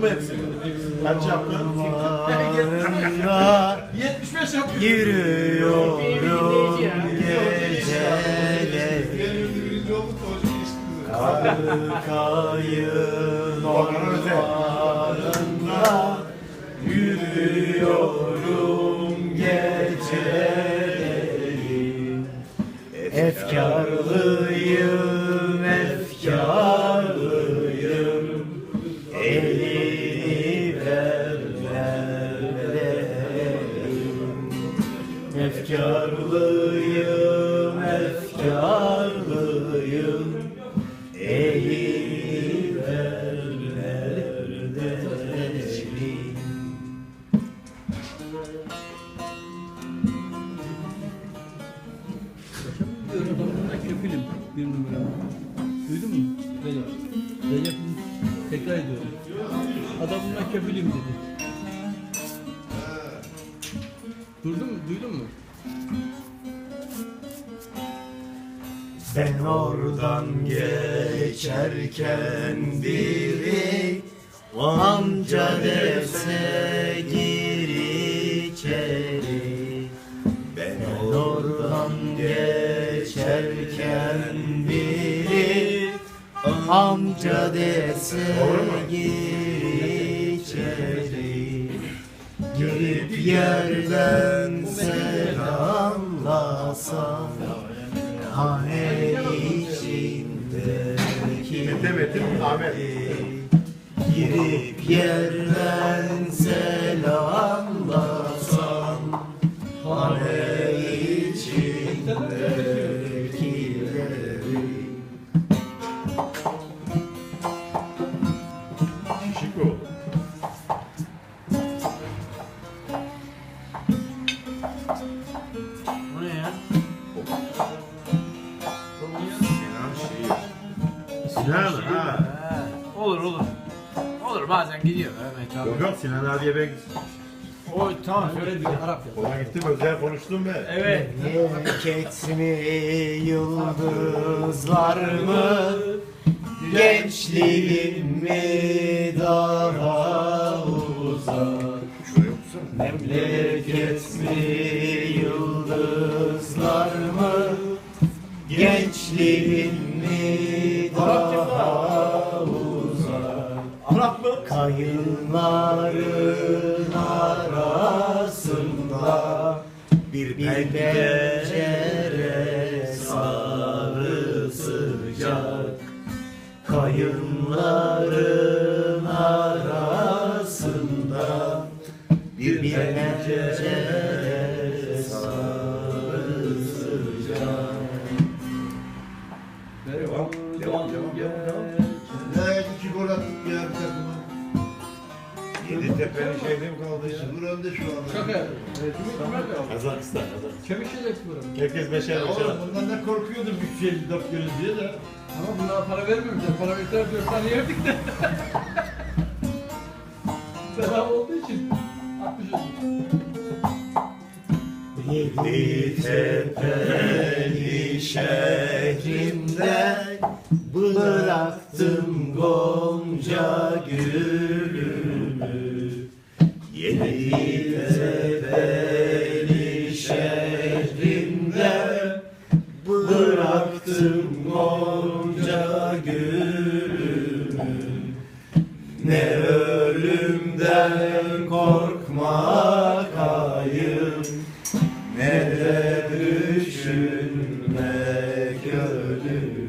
mı hepsini? Kaç yaptın? Yollarında 75 yapıyor. yürüyorum geceleri Kayın ormanında yürüyorum Efkarlıyım, efkarlıyım Elini vermeliyim Adamındaki film bir numara. Duydun mu? Recep tekrar ediyorum. Adamına kefilim dedi. Duydun mu? Duydun mu? Ben oradan geçerken biri Amca dese gir içeri Ben oradan geçerken biri Amca dese gir Girip yerden selamlasam Hane içindeki. Girip yerden selamlasam Sinan ha. Olur olur. Olur bazen gidiyor Mehmet abi. Yok yok Sinan abiye ben Oy tamam söyle diyor Arap ya. ona gittim özel konuştum ben. Evet. Memleket mi yıldızlar mı Gençliğim mi daha uzak. Memleket mi yıldızlar mı Gençliğim Kayınların arasında bir pencere sarı sıcak Kayınların arasında bir pencere sarı sıcak Devam, devam, devam, devam, devam. Ne iki gol attık ya bir takıma. Yedi tepenin şeyde mi kaldı ya? Sıfır önde şu anda. Şaka. Kazakistan, Kazakistan. Çemişçilik buram. Herkes beşer Ya beşer. oğlum bundan ne korkuyordum 354 görüz diye de. Ama bunlara para vermemişler. Para verseler dört tane yerdik de. Bedava olduğu için 60 oldu. Yedi tepeli şehrimden Bıraktım gonca gülümü Gel korkma kayıp Ne de düşünmek ölüm.